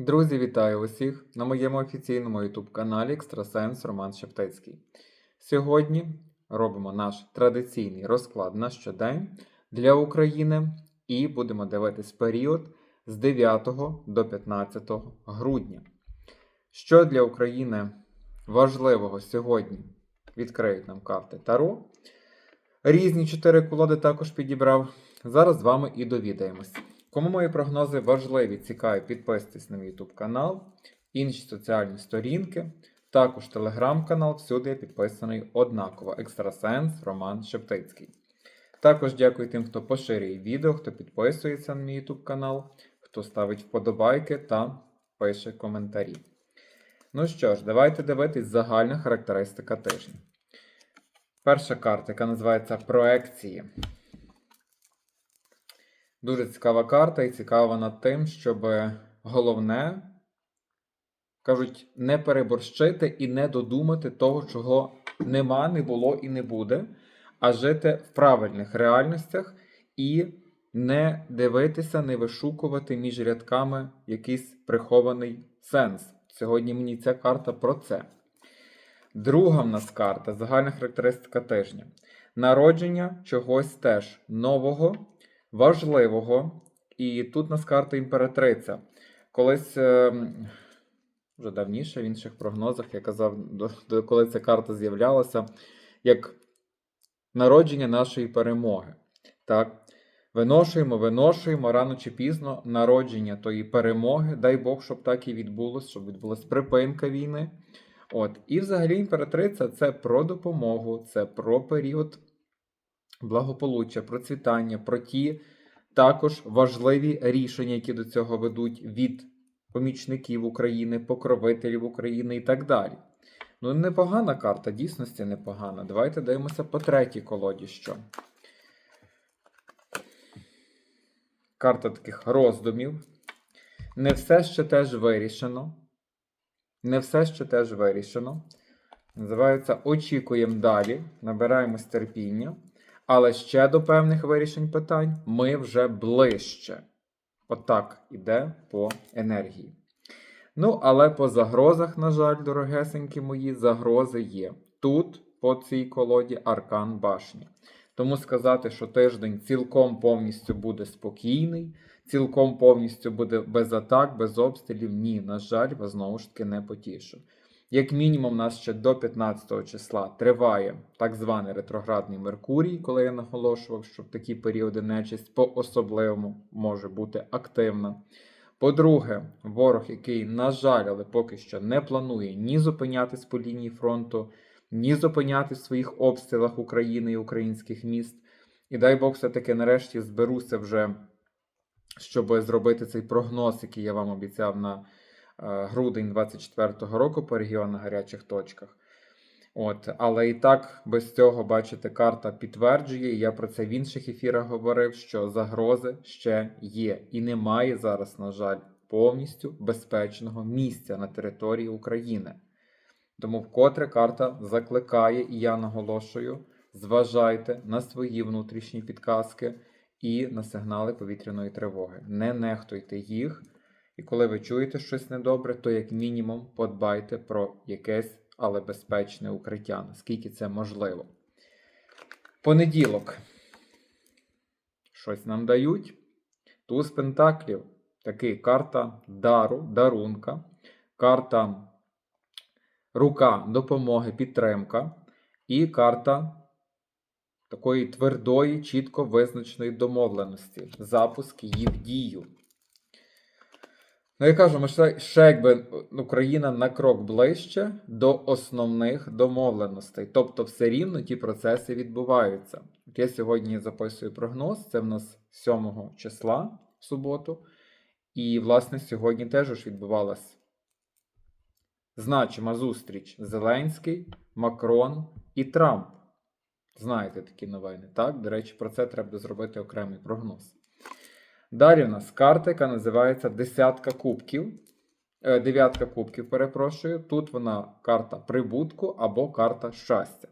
Друзі, вітаю усіх на моєму офіційному YouTube каналі Екстрасенс Роман Шептицький. Сьогодні робимо наш традиційний розклад на щодень для України і будемо дивитись період з 9 до 15 грудня. Що для України важливого сьогодні відкриють нам карти Таро. Різні чотири колоди також підібрав. Зараз з вами і довідаємось. Кому мої прогнози важливі, цікаві, підписуйтесь на мій YouTube канал, інші соціальні сторінки, також телеграм-канал, всюди я підписаний однаково. Екстрасенс Роман Шептицький. Також дякую тим, хто поширює відео, хто підписується на мій YouTube канал, хто ставить вподобайки та пише коментарі. Ну що ж, давайте дивитись загальна характеристика тижня. Перша карта, яка називається Проекції. Дуже цікава карта і цікава вона тим, щоб головне, кажуть, не переборщити і не додумати того, чого нема, не було і не буде, а жити в правильних реальностях і не дивитися, не вишукувати між рядками якийсь прихований сенс. Сьогодні мені ця карта про це. Друга в нас карта загальна характеристика тижня. Народження чогось теж нового, важливого. І тут нас карта імператриця. Колись, е, вже давніше в інших прогнозах, я казав, коли ця карта з'являлася, як народження нашої перемоги. Так? Виношуємо, виношуємо рано чи пізно народження тої перемоги. Дай Бог, щоб так і відбулося, щоб відбулася припинка війни. От. І взагалі імператриця це про допомогу, це про період благополуччя, процвітання, про ті також важливі рішення, які до цього ведуть від помічників України, покровителів України і так далі. Ну, непогана карта, дійсності непогана. Давайте дивимося по третій колоді. що. Карта таких роздумів. Не все ще теж вирішено. Не все ще теж вирішено. Називається Очікуємо далі. Набираємось терпіння. Але ще до певних вирішень питань ми вже ближче. Отак іде по енергії. Ну, але по загрозах, на жаль, дорогесенькі мої, загрози є. Тут, по цій колоді, аркан башні. Тому сказати, що тиждень цілком повністю буде спокійний, цілком повністю буде без атак, без обстрілів. Ні, на жаль, вас знову ж таки не потішу. Як мінімум, нас ще до 15 числа триває так званий ретроградний Меркурій, коли я наголошував, що в такі періоди нечисть по-особливому може бути активна. По-друге, ворог, який, на жаль, але поки що не планує ні зупинятись по лінії фронту, ні зупинятись в своїх обстрілах України і українських міст. І дай Бог, все-таки нарешті зберуся вже, щоб зробити цей прогноз, який я вам обіцяв на грудень 24-го року по регіонах гарячих точках. От, але і так, без цього, бачите, карта підтверджує, я про це в інших ефірах говорив, що загрози ще є. І немає зараз, на жаль, повністю безпечного місця на території України. Тому вкотре карта закликає, і я наголошую: зважайте на свої внутрішні підказки і на сигнали повітряної тривоги. Не нехтуйте їх. І коли ви чуєте щось недобре, то як мінімум подбайте про якесь, але безпечне укриття, наскільки це можливо. Понеділок. Щось нам дають. Туз Пентаклів. Такий карта дару, дарунка, карта рука допомоги, підтримка і карта такої твердої, чітко визначеної домовленості, запуск її в дію. Ну, я кажу, ми ще, якби Україна на крок ближче до основних домовленостей. Тобто, все рівно ті процеси відбуваються. От я сьогодні записую прогноз, це в нас 7 числа в суботу. І, власне, сьогодні теж ж відбувалась значима зустріч Зеленський, Макрон і Трамп. Знаєте такі новини, так? До речі, про це треба зробити окремий прогноз. Далі у нас карта, яка називається Десятка кубків. Е, Дев'ятка кубків, перепрошую. Тут вона карта прибутку або карта щастя.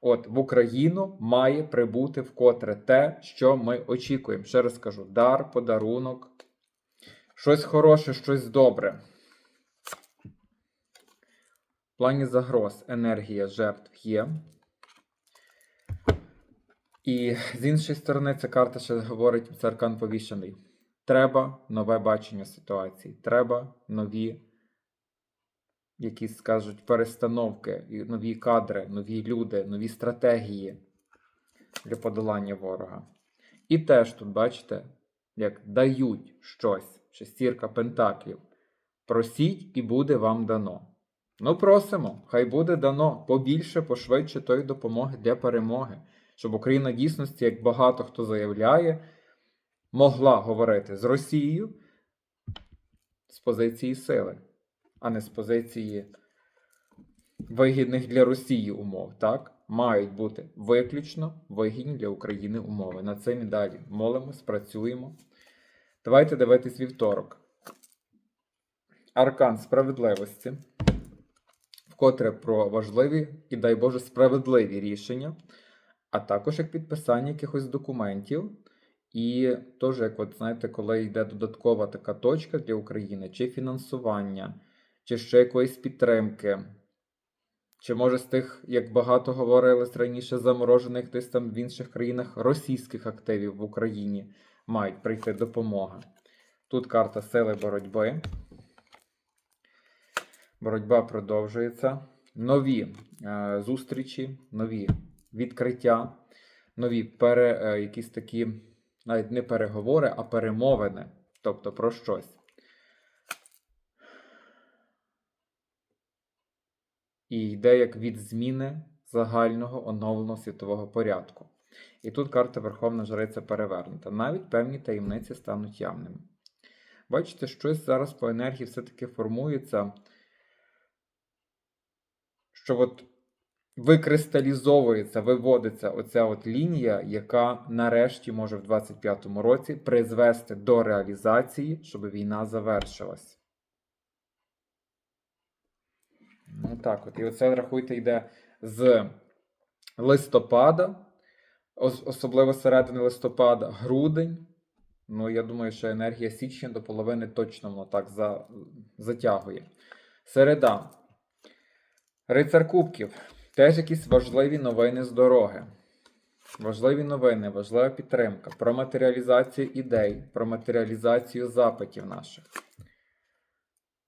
От в Україну має прибути вкотре те, що ми очікуємо. Ще раз кажу: дар, подарунок, Щось хороше, щось добре. В плані загроз енергія жертв є. І з іншої сторони, ця карта ще говорить, це аркан повішений. Треба нове бачення ситуації. Треба нові, якісь скажуть, перестановки, нові кадри, нові люди, нові стратегії для подолання ворога. І теж тут, бачите, як дають щось, шестірка пентаклів. Просіть і буде вам дано. Ну, просимо, хай буде дано побільше, пошвидше тої допомоги для перемоги, щоб Україна дійсності, як багато хто заявляє, могла говорити з Росією з позиції сили, а не з позиції вигідних для Росії умов. Так? Мають бути виключно вигідні для України умови. На це і далі молимось, працюємо. Давайте дивитись вівторок. Аркан справедливості, вкотре про важливі і, дай Боже, справедливі рішення, а також як підписання якихось документів. І теж, як от знаєте, коли йде додаткова така точка для України, чи фінансування, чи ще якоїсь підтримки, чи може з тих, як багато говорилось раніше, заморожених десь там в інших країнах російських активів в Україні мають прийти допомога. Тут карта сили боротьби. Боротьба продовжується. Нові е, зустрічі, нові відкриття, нові пере, е, якісь такі, навіть не переговори, а перемовини. Тобто про щось. І йде як від зміни загального оновленого світового порядку. І тут карта Верховна Жриця перевернута. Навіть певні таємниці стануть явними. Бачите, щось зараз по енергії все-таки формується, що от викристалізовується, виводиться оця от лінія, яка нарешті може в 25-му році призвести до реалізації, щоб війна завершилась. Ну так от. І оце, рахуйте, йде з листопада, особливо середини листопада, грудень. Ну, я думаю, що енергія січня до половини точно воно так за, затягує. Середа. Рицар Кубків. Теж якісь важливі новини з дороги. Важливі новини, важлива підтримка про матеріалізацію ідей, про матеріалізацію запитів наших.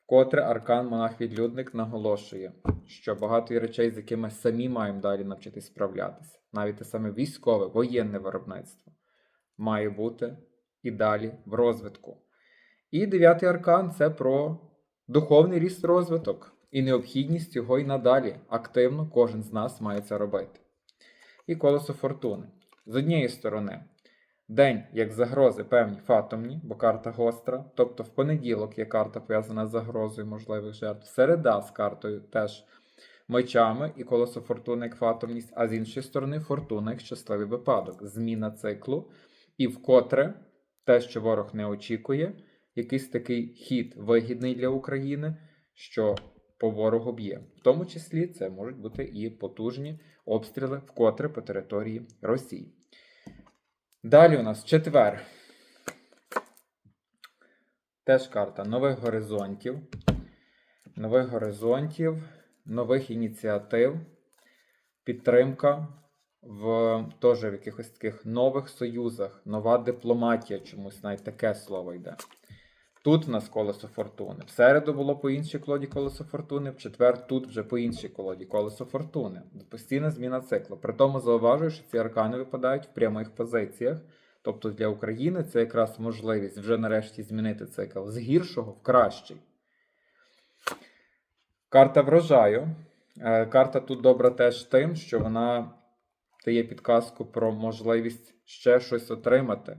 Вкотре Аркан Монах Відлюдник наголошує, що багато речей, з якими самі маємо далі навчитись справлятися. Навіть те саме військове, воєнне виробництво має бути і далі в розвитку. І дев'ятий аркан це про духовний ріст розвиток і необхідність його й надалі. Активно кожен з нас має це робити. І колесо фортуни. З однієї сторони, день як загрози певні фатомні, бо карта гостра, тобто в понеділок є карта пов'язана з загрозою можливих жертв. Середа з картою теж мечами і колесо фортуни як фатомність, а з іншої сторони, фортуна як щасливий випадок, зміна циклу. І вкотре те, що ворог не очікує, якийсь такий хід вигідний для України, що по ворогу б'є. В тому числі це можуть бути і потужні обстріли вкотре по території Росії. Далі у нас четвер. Теж карта нових горизонтів, нових горизонтів, нових ініціатив, підтримка в теж в якихось таких нових союзах, нова дипломатія, чомусь навіть таке слово йде. Тут в нас колесо фортуни. В середу було по іншій колоді колесо фортуни, в четвер тут вже по іншій колоді колесо фортуни. Постійна зміна циклу. При тому зауважую, що ці аркани випадають в прямих позиціях. Тобто для України це якраз можливість вже нарешті змінити цикл з гіршого в кращий. Карта врожаю. Е, Карта тут добра теж тим, що вона дає підказку про можливість ще щось отримати.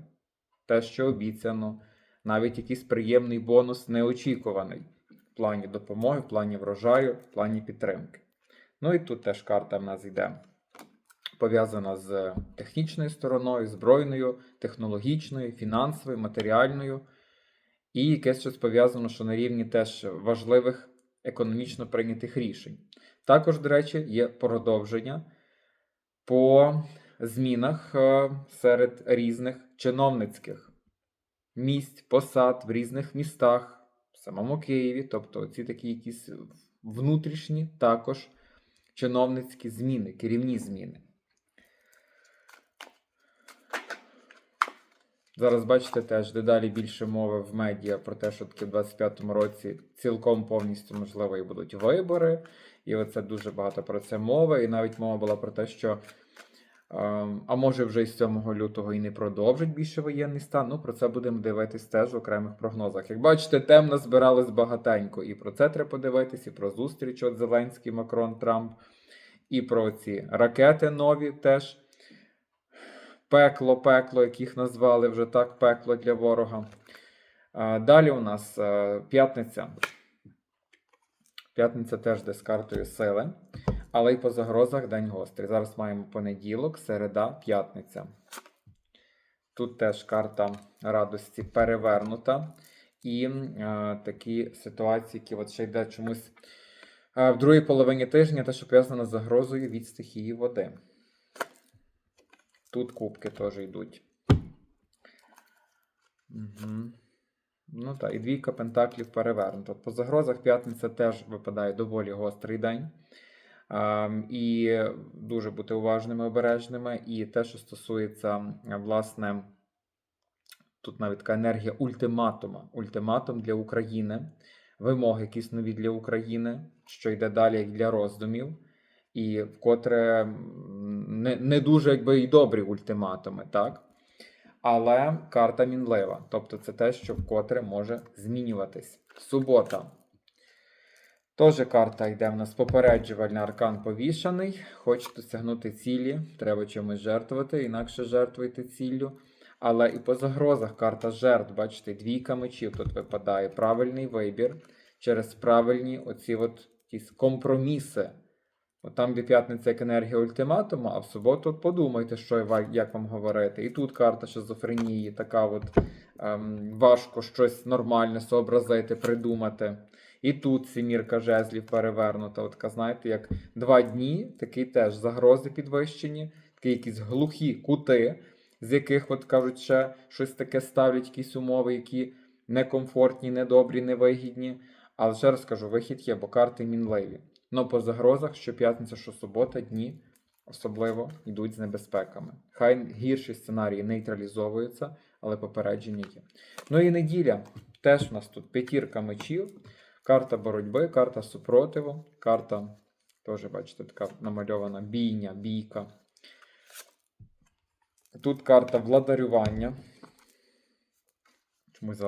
Те, що обіцяно, навіть якийсь приємний бонус неочікуваний в плані допомоги, в плані врожаю, в плані підтримки. Ну і тут теж карта в нас йде пов'язана з технічною стороною, збройною, технологічною, фінансовою, матеріальною. І якесь щось пов'язано, що на рівні теж важливих економічно прийнятих рішень. Також, до речі, є продовження по змінах е, серед різних чиновницьких місць, посад в різних містах, в самому Києві, тобто ці такі якісь внутрішні також чиновницькі зміни, керівні зміни. Зараз бачите теж дедалі більше мови в медіа про те, що таки в 25-му році цілком повністю можливо і будуть вибори. І оце дуже багато про це мови. І навіть мова була про те, що а може вже і з 7 лютого і не продовжить більше воєнний стан. Ну про це будемо дивитись теж в окремих прогнозах. Як бачите, тем назбирались багатенько. І про це треба подивитись, і про зустріч от Зеленський, Макрон, Трамп, і про ці ракети нові теж. Пекло, пекло, яких назвали вже так пекло для ворога. А, Далі у нас е, п'ятниця. П'ятниця теж де з картою сили, але й по загрозах день гострий. Зараз маємо понеділок, середа, п'ятниця. Тут теж карта радості перевернута. І е, такі ситуації, які от ще йде чомусь е, в другій половині тижня, те, що пов'язано з загрозою від стихії води. Тут кубки теж йдуть. Угу. Ну так, і двійка пентаклів перевернута. По загрозах п'ятниця теж випадає доволі гострий день. Ем, і дуже бути уважними, обережними. І те, що стосується, е, власне, тут навіть така енергія ультиматума. Ультиматум для України, вимоги якісь нові для України, що йде далі для роздумів. І вкотре не, не дуже якби і добрі ультиматуми, так? Але карта мінлива. Тобто це те, що вкотре може змінюватись. Субота. Теж карта йде в нас попереджувальний аркан повішаний. Хоче досягнути цілі, треба чимось жертвувати, інакше жертвуйте ціллю. Але і по загрозах карта жертв, бачите, двійка мечів тут випадає. Правильний вибір через правильні оці от якісь компроміси. От там, де п'ятниця як енергія ультиматуму, а в суботу от подумайте, що як вам говорити. І тут карта шизофренії, така от ем, важко щось нормальне сообразити, придумати. І тут сімірка жезлів перевернута. От знаєте, як два дні, такий теж загрози підвищені, такі якісь глухі кути, з яких, от кажуть, ще щось таке ставлять, якісь умови, які некомфортні, недобрі, невигідні. Але ще раз кажу, вихід є, бо карти мінливі. Ну, по загрозах, що п'ятниця, що субота, дні особливо йдуть з небезпеками. Хай гірші сценарії нейтралізовуються, але попередження є. Ну і неділя. Теж у нас тут п'ятірка мечів, карта боротьби, карта супротиву, карта, теж, бачите, така намальована бійня, бійка. Тут карта владарювання. Чомусь,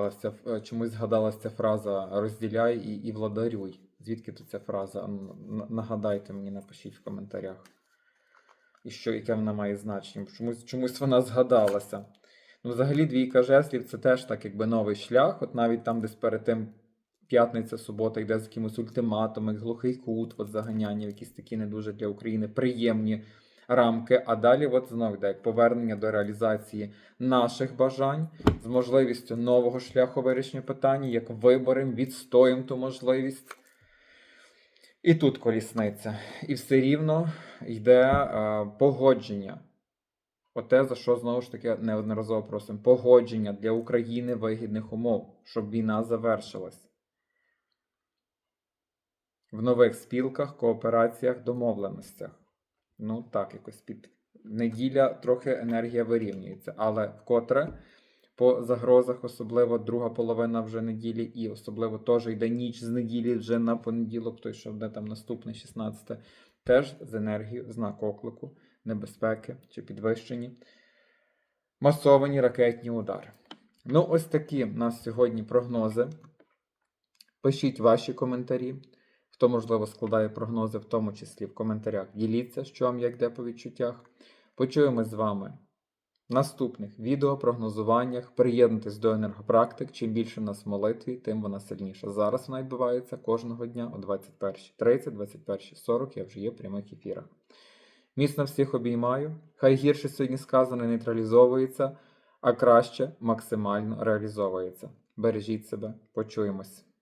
е, згадалася ця фраза розділяй і, і владарюй. Звідки тут ця фраза? Нагадайте мені, напишіть в коментарях. І що, яке вона має значення? Чомусь, чомусь вона згадалася. Ну, взагалі, двійка жеслів це теж так, якби новий шлях. От навіть там, десь перед тим п'ятниця, субота йде з якимось ультиматумом, глухий кут, от заганяння, якісь такі не дуже для України приємні рамки. А далі, от знову йде як повернення до реалізації наших бажань з можливістю нового шляху вирішення питань, як виборем, відстоїм ту можливість. І тут колісниця. І все рівно йде е, погодження. Оте, за що знову ж таки неодноразово просимо. Погодження для України вигідних умов, щоб війна завершилась. В нових спілках, коопераціях, домовленостях. Ну, так, якось під неділя трохи енергія вирівнюється. Але вкотре по загрозах, особливо друга половина вже неділі, і особливо теж йде ніч з неділі вже на понеділок, той, що буде там наступне 16, теж з енергією, знак оклику, небезпеки чи підвищені. Масовані ракетні удари. Ну, ось такі в нас сьогодні прогнози. Пишіть ваші коментарі. Хто, можливо, складає прогнози, в тому числі в коментарях. Діліться, що вам як де по відчуттях. Почуємось з вами в наступних відеопрогнозуваннях. Приєднуйтесь до енергопрактик. Чим більше в нас в молитві, тим вона сильніша. Зараз вона відбувається кожного дня о 21.30, 21.40 я вже є в прямих ефірах. Міцно всіх обіймаю. Хай гірше сьогодні сказане нейтралізовується, а краще максимально реалізовується. Бережіть себе, почуємось.